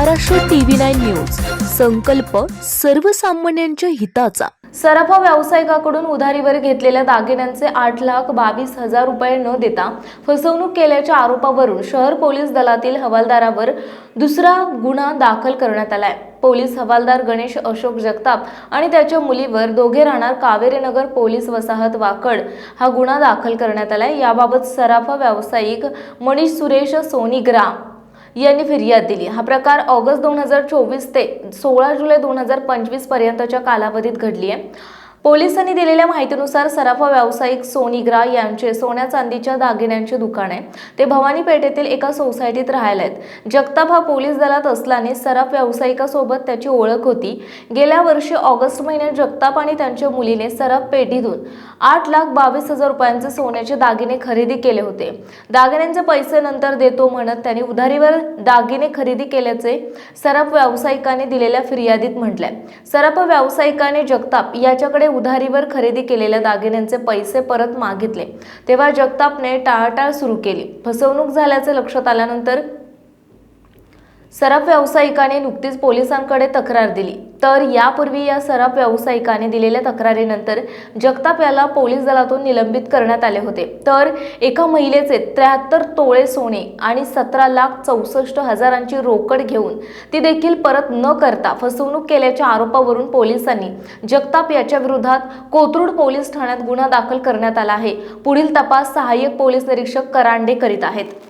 Maharashtra TV nine news. संकल्प सर्वसामान्यांच्या हिताचा. सराफा व्यावसायिकाकडून उधारीवर घेतलेल्या दागिन्यांचे आठ लाख बावीस हजार रुपये न देता फसवणूक केल्याच्या आरोपावरून शहर पोलीस दलातील हवालदारावर दुसरा गुन्हा दाखल करण्यात आलाय. पोलीस हवालदार गणेश अशोक जगताप आणि त्याच्या मुलीवर दोघे राहणार कावेरीनगर पोलीस वसाहत वाकड हा गुन्हा दाखल करण्यात आलाय. याबाबत सराफा व्यावसायिक मनीष सुरेश सोनीग्रा यांनी फिर्याद दिली. हा प्रकार ऑगस्ट दोन हजार चोवीस ते सोळा जुलै दोन हजार पंचवीस पर्यंतच्या कालावधीत घडली आहे पोलिसांनी दिलेल्या माहितीनुसार सराफा व्यावसायिक सोनीग्रा यांचे सोन्या चांदीच्या दागिन्यांचे दुकान आहे. ते भवानी पेठेतील एका सोसायटीत राहायला आहेत. जगताप हा पोलीस दलात असल्याने सराफ व्यावसायिकासोबत त्याची ओळख होती. गेल्या वर्षी ऑगस्ट महिन्यात जगताप आणि त्यांच्या मुलीने सराफ पेढीतून आठ लाख बावीस हजार रुपयांचे सोन्याचे दागिने खरेदी केले होते. दागिन्यांचे पैसे नंतर देतो म्हणत त्यांनी उधारीवर दागिने खरेदी केल्याचे सराफ व्यावसायिकाने दिलेल्या फिर्यादीत म्हटलंय. सराफ व्यावसायिकाने जगताप याच्याकडे उधारीवर खरेदी केलेल्या दागिन्यांचे पैसे परत मागितले. तेव्हा जगतापने टाळाटाळ सुरू केली. फसवणूक झाल्याचे लक्षात आल्यानंतर सराफ व्यावसायिकाने नुकतीच पोलिसांकडे तक्रार दिली. तर यापूर्वी या सराफ व्यावसायिकाने दिलेल्या तक्रारीनंतर जगताप याला पोलीस दलातून निलंबित करण्यात आले होते. तर एका महिलेचे त्र्याहत्तर तोळे सोने आणि सतरा लाख चौसष्ट हजारांची रोकड घेऊन ती देखील परत न करता फसवणूक केल्याच्या आरोपावरून पोलिसांनी जगताप याच्या विरोधात कोथरूड पोलीस ठाण्यात गुन्हा दाखल करण्यात आला आहे. पुढील तपास सहाय्यक पोलीस निरीक्षक करांडे करीत आहेत.